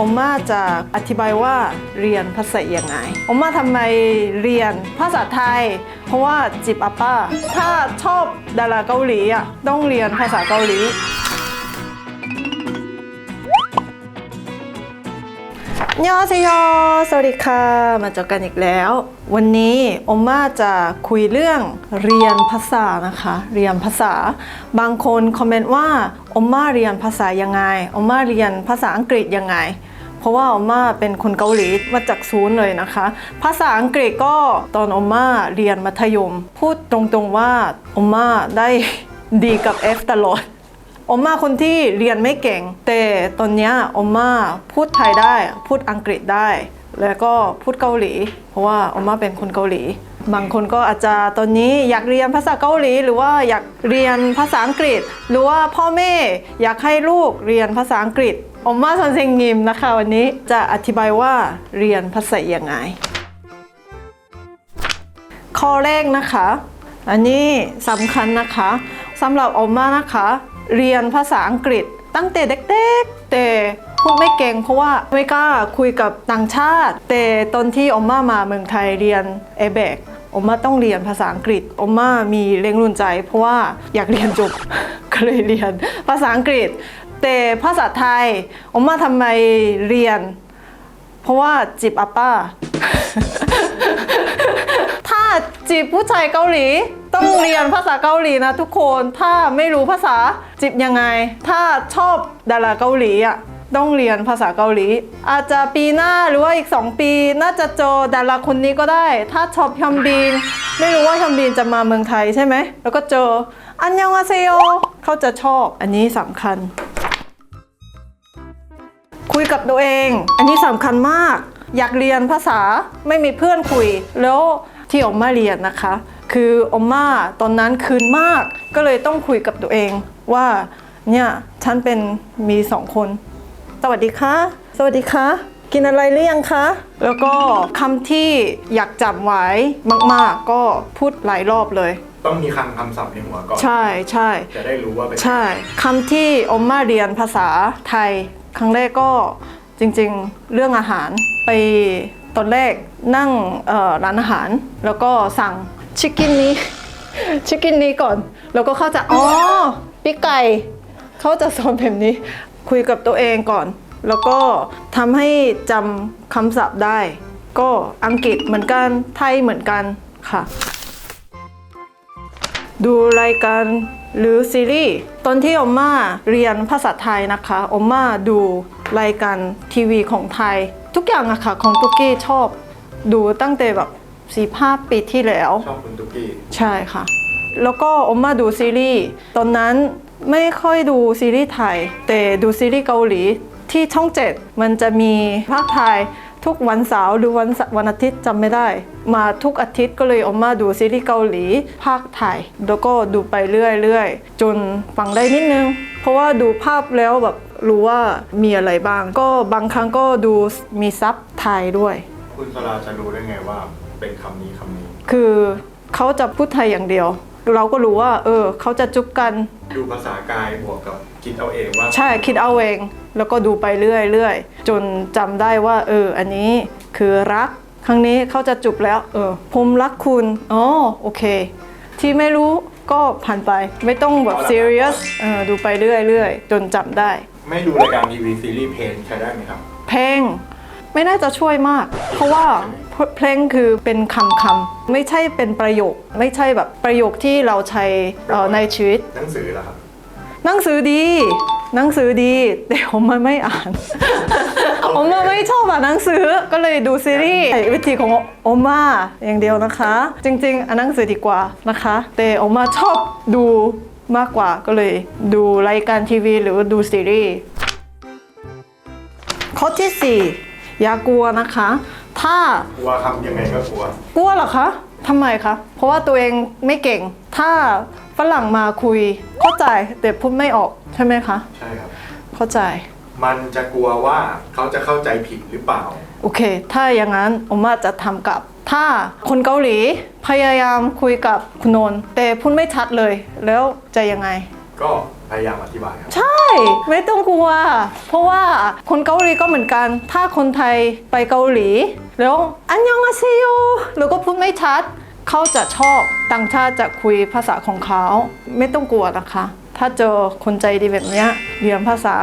อมมาจะอธิบายว่าเรียนภาษายังไงอมมาทำไมเรียนภาษาไทย เพราะว่าจิบอาป้า ถ้าชอบดาราเกาหลีอะต้องเรียนภาษาเกาหลี เนยเซโยสวัสดีค่ะ มาเจอกันอีกแล้ว วันนี้อมมาจะคุยเรื่องเรียนภาษานะคะ เรียนภาษา บางคนคอมเมนต์ว่าอมมาเรียนภาษายังไงอมมาเรียนภาษาอังกฤษยังไง เพราะว่าอมมาเป็นคนเกาหลีมาจากศูนย์เลยนะคะ ภาษาอังกฤษก็ตอนอมมาเรียนมัธยม พูดตรงๆว่าอมมาได้ดีกับ F ตลอด อมมาคนที่เรียนไม่เก่ง แต่ตอนนี้อมมาพูดไทยได้ พูดอังกฤษได้ แล้วก็พูดเกาหลี เพราะว่าอมมาเป็นคนเกาหลี บางคนก็อาจจะตอนนี้อยากเรียนภาษาเกาหลี หรือว่าอยากเรียนภาษาอังกฤษ หรือว่าพ่อแม่อยากให้ลูกเรียนภาษาอังกฤษอมมาสันเซงยิมนะคะ วันนี้จะอธิบายว่าเรียนภาษาอยังไง ข้อแรกนะคะ อันนี้สำคัญนะคะสำหรับออมมานะคะ เรียนภาษาอังกฤษตั้งแต่เด็กๆ แต่พูดไม่เก่งเพราะว่าไม่กล้าคุยกับต่างชาติ แต่ตอนที่อมมามาเมืองไทยเรียนเอเบกอมมาต้องเรียนภาษาอังกฤษอมมามีแรงรุนใจ เพราะว่าอยากเรียนจบก็เลยเรียนภาษาอังกฤษ แต่ภาษาไทยอมมาทำไมเรียน เพราะว่าจิบอาป้า ถ้าจีบผู้ชายเกาหลี ต้องเรียนภาษาเกาหลีนะทุกคนถ้าไม่รู้ภาษาจีบยังไง ถ้าชอบดาราเกาหลีอะต้องเรียนภาษาเกาหลี อาจจะปีหน้าหรือว่าอีก 2 ปี น่าจะเจอดาราคนนี้ก็ได้ ถ้าชอบฮยอนบิน ไม่รู้ว่าฮยอนบินจะมาเมืองไทยใช่ไหม แล้วก็เจอ อันยองอาเซโยเขาจะชอบอันนี้สำคัญ คุยกับตัวเอง อันนี้สำคัญมาก อยากเรียนภาษาไม่มีเพื่อนคุย แล้วที่ออกมาเรียนนะคะ คืออมมาตอนนั้นคืนมาก ก็เลยต้องคุยกับตัวเองว่าเนี่ยฉันเป็นมีสองคน สวัสดีค่ะ สวัสดีค่ะ กินอะไรหรือยังคะ แล้วก็คำที่อยากจำไว้มาก ๆ ก็พูดหลายรอบเลย ต้องมีคำคำศัพท์ในหัวก่อน ใช่ใช่จะได้รู้ว่าเป็นใช่คำที่อมมาเรียนภาษาไทย ครั้งแรกก็จริงๆ เรื่องอาหารไปตอนแรกนั่งเอ่อร้านอาหาร แล้วก็สั่ง ชิคกินนี้ ชิคกินนี้ก่อน แล้วก็เข้าใจอ๋อปีกไก่เขาจะสอนแบบนี้ คุยกับตัวเองก่อน แล้วก็ทำให้จำคำศัพท์ได้ ก็อังกฤษเหมือนกันไทยเหมือนกันค่ะ ดูรายการหรือซีรีส์ตอนที่อมมาเรียนภาษาไทยนะคะอมมาดูรายการทีวีของไทย ทุกอย่างอะค่ะของตุกกี้ชอบ ดูตั้งแต่แบบ สี่ภาพปีที่แล้ว ชอบคุณตุ๊กกี้ ใช่ค่ะ แล้วก็อมมาดูซีรีส์ตอนนั้นไม่ค่อยดูซีรีส์ไทย แต่ดูซีรีส์เกาหลีที่ช่องเจ็ดมันจะมีภาคไทยทุกวันเสาร์หรือวันเสวันอาทิตย์จำไม่ได้ มาทุกอาทิตย์ก็เลยออกมาดูซีรีส์เกาหลีภาคไทย แล้วก็ดูไปเรื่อยๆ จนฟังได้นิดนึง เพราะว่าดูภาพแล้วแบบรู้ว่ามีอะไรบ้าง ก็บางครั้งก็ดูมีซับไทยด้วย คุณสลาจะรู้ได้ไงว่า เป็นคำนี้คำนี้ คือเขาจะพูดไทยอย่างเดียว เราก็รู้ว่า เออเขาจะจุบกัน ดูภาษากายบวกกับคิดเอาเองว่าใช่คิดเอาเอง แล้วก็ดูไปเรื่อยๆจนจำได้ว่า เออ อันนี้คือรักครั้งนี้เขาจะจุบแล้ว เออ ผมรักคุณอ๋อโอเค ที่ไม่รู้ก็ผ่านไปไม่ต้องแบบ serious เออดูไปเรื่อยๆจนจำได้ ไม่ดูรายการทีวีซีรีส์เพลงใช้ได้ไหมครับ เพลงไม่น่าจะช่วยมาก เพราะว่า เพลงคือเป็นคำคำๆไม่ใช่เป็นประโยค ไม่ใช่แบบประโยคที่เราใช้เอ่อในชีวิต หนังสือล่ะครับ หนังสือดี หนังสือดีแต่ผมมันไม่อ่าน ผมมันไม่ชอบอ่านหนังสือก็เลยดูซีรีส์วิธีของโอมาอย่างเดียวนะคะ จริงๆอ่านหนังสือดีกว่านะคะ แต่โอมาชอบดูมากกว่าก็เลยดูรายการทีวีหรือว่าดูซีรีส์ข้อที่ 4 อย่ากลัวนะคะ ถ้ากลัวคำยังไงก็กลัว กลัวเหรอคะทำไมคะ เพราะว่าตัวเองไม่เก่ง ถ้าฝรั่งมาคุย เข้าใจแต่พูดไม่ออกใช่ไหมคะ ใช่ครับ เข้าใจ มันจะกลัวว่าเขาจะเข้าใจผิดหรือเปล่า โอเค ถ้าอย่างนั้นอมมาจะทำกับ ถ้าคนเกาหลีพยายามคุยกับคุณนนท์แต่พูดไม่ชัดเลย แล้วจะยังไง ก็ พยายามอธิบายครับ ใช่ ไม่ต้องกลัว เพราะว่าคนเกาหลีก็เหมือนกัน ถ้าคนไทยไปเกาหลี แล้วอันยองอาเซโยแล้วก็พูดไม่ชัด เขาจะชอบต่างชาติจะคุยภาษาของเขา ไม่ต้องกลัวนะคะ ถ้าเจอคนใจดีแบบนี้เรียนภาษา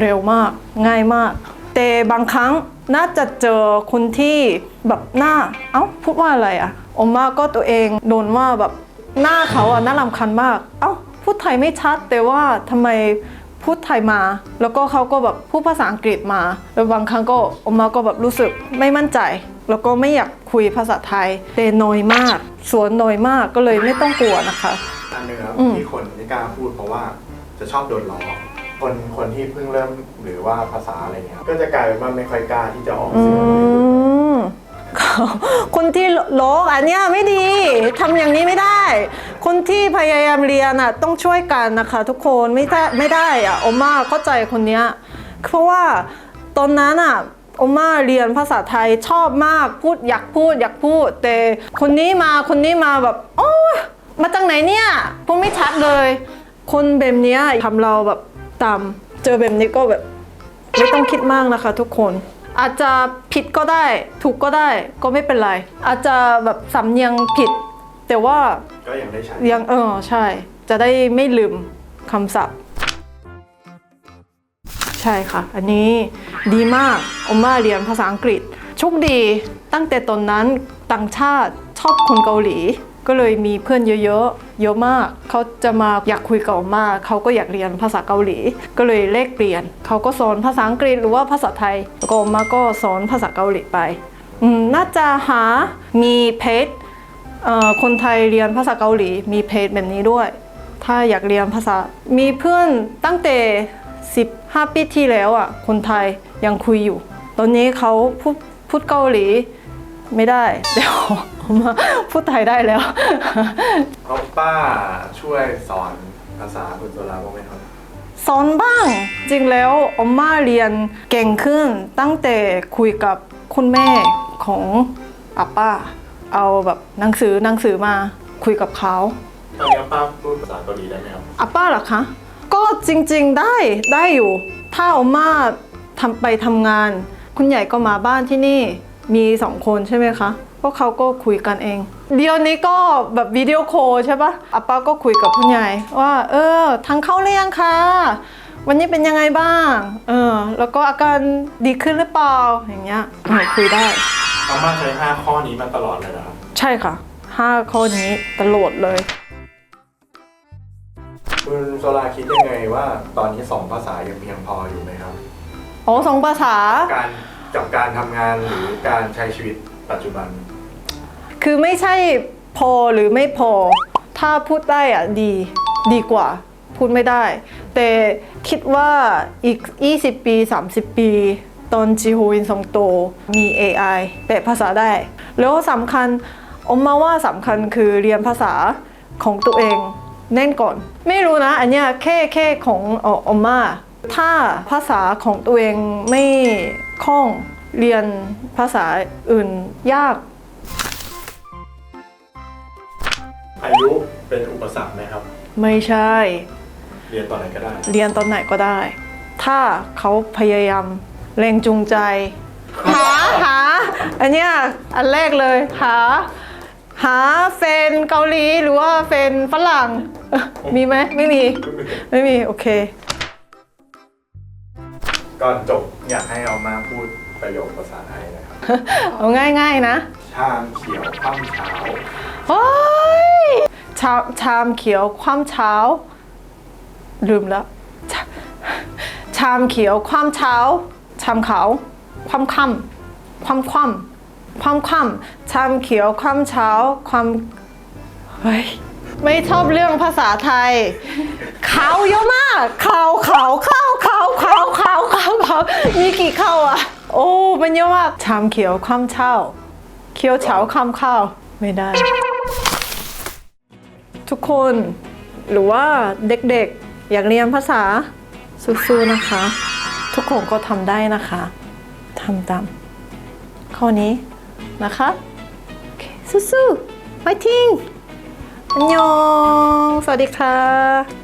เร็วมากง่ายมาก แต่บางครั้งน่าจะเจอคนที่แบบหน้า เอ้าพูดว่าอะไรอะอมมาก็ตัวเองโดนว่าแบบหน้าเขาอะน่ารำคัญมาก เอ้า พูดไทยไม่ชัดแต่ว่าทำไมพูดไทยมา แล้วก็เขาก็แบบพูดภาษาอังกฤษมาแล้วบางครั้งก็อมมาก็แบบรู้สึกไม่มั่นใจ แล้วก็ไม่อยากคุยภาษาไทยแต่น้อยมาก สวนน้อยมากก็เลยไม่ต้องกลัวนะคะอันหนึงครับอืมที่คนไม่กล้าพูดเพราะว่าจะชอบโดนล้อคนคนที่เพิ่งเริ่มหรือว่าภาษาอะไรเงี้ยครับก็จะกลายเป็นว่าไม่ค่อยกล้าที่จะออกอืเสียงเลยม คนที่โลกอันเนี้ยไม่ดีทำอย่างนี้ไม่ได้ คนที่พยายามเรียนอะต้องช่วยกันนะคะ ทุกคนไม่ได้ไม่ได้อะโอมาเข้าใจคนเนี้ยเพราะว่าตอนนั้นอะโอมาเรียนภาษาไทยชอบมากพูดอยากพูดอยากพูด แต่คนนี้มาคนนี้มาแบบโอ้มาจากไหนเนี่ยพูดไม่ชัดเลย คนแบบเนี้ยทำเราแบบต่ำเจอแบบนี้ก็แบบไม่ต้องคิดมากนะคะ ทุกคน อาจจะผิดก็ได้ ถูกก็ได้ก็ไม่เป็นไร อาจจะแบบสำเนียงผิด แต่ว่าก็ยังได้ใช้ยังเออใช่ จะได้ไม่ลืมคำศัพท์ ใช่ค่ะ อันนี้ดีมากอมมาเรียนภาษาอังกฤษโชคดีตั้งแต่ตอนนั้นต่างชาติชอบคนเกาหลี ก็เลยมีเพื่อนเยอะๆ เยอะมาก เขาจะมาอยากคุยกับมมาเขาก็อยากเรียนภาษาเกาหลี ก็เลยเลกเปลี่ยน เขาก็สอนภาษาอังกฤษหรือว่าภาษาไทยแล้วก็มาก็สอนภาษาเกาหลีไปอืมน่าจะหา มีเพจคนไทยเรียนภาษาเกาหลี มีเพจแบบนี้ด้วย ถ้าอยากเรียนภาษา มีเพื่อนตั้งแต่ 15 ปีที่แล้วอะ คนไทยยังคุยอยู่ ตอนนี้เขาพูดพูดเกาหลี ไม่ได้ เดี๋ยวมาพูดไทยได้แล้ว เขาป้าช่วยสอนภาษาคุณโซลาบ้างไหมครับ สอนบ้าง จริงแล้วอมมาเรียนเก่งขึ้นตั้งแต่คุยกับคุณแม่ของอาป้า เอาแบบหนังสือหนังสือมาคุยกับเขาตอนนี้ป้าพูดภาษาเกาหลีได้ไหมครับอาป้าเหรอคะ ก็จริงๆได้ได้อยู่ ถ้าอมมาทำไปทำงาน คุณใหญ่ก็มาบ้านที่นี่ มีสองคนใช่ไหมคะพวกเขาก็คุยกันเอง เดี๋ยวนี้ก็แบบวิดีโอโคลใช่ปะอาป้าก็คุยกับคุณใหญ่ว่า เออทางเข้าหรือยังคะวันนี้เป็นยังไงบ้าง เออ แล้วก็อาการดีขึ้นหรือเปล่า อย่างเงี้ยเออคุยได้อาม่าใช้ 5 ข้อนี้มาตลอดเลยนะครับ ใช่ค่ะห้าข้อนี้ตลอดเลย คุณโซลาคิดยังไงว่า ตอนนี้2ภาษายังเพียงพออยู่ไหมครับ อ๋อสองภาษาการ กับการทำงานหรือการใช้ชีวิตปัจจุบัน คือไม่ใช่พอหรือไม่พอ ถ้าพูดได้อะดีดีกว่า พูดไม่ได้ แต่คิดว่าอีก 20 ปี 30 ปี ตอนจีโฮอินซองโตมี AI แปลภาษาได้ แล้วสำคัญอมมาว่าสำคัญคือเรียนภาษาของตัวเองแน่นก่อน ไม่รู้นะ อันเนี้ยแค่แค่ของเอออมมา ถ้าภาษาของตัวเองไม่คล่องเรียนภาษาอื่นยาก อายุเป็นอุปสรรคไหมครับ ไม่ใช่ เรียนตอนไหนก็ได้ เรียนตอนไหนก็ได้ ถ้าเขาพยายามแรงจูงใจ หาหาอันเนี้ยอันแรกเลยหาหาแฟนเกาหลีหรือว่าแฟนฝรั่งเอ่อมีไหมไม่มี ไม่มี โอเค ก่อนจบอยากให้เอามาพูดประโยคภาษาไทยนะครับ เอาง่ายๆนะ ชามเขียวคว่ำเช้าโอ้ยชามชามเขียวความเช้า ลืมแล้วชาชามเขียวความเช้า ชามขาวความค่ำความคว่ำความคว่ำชามเขียวความเช้าความเฮ้ยไม่ชอบเรื่องภาษาไทยขาวเยอะมากขาวขาวขาวขาวขาวขาวขาวขามีกี่ข้าวอะ โอ้มันเยอะมากชามเขียวความเช้าเคี้ยวเฉาคำข้าว ไม่ได้ ทุกคนหรือว่าเด็กๆ อยากเรียนภาษาสู้ๆนะคะ ทุกคนก็ทำได้นะคะทำตามข้อนี้นะคะสู้ๆไฟทิ้งอันยอง สวัสดีค่ะ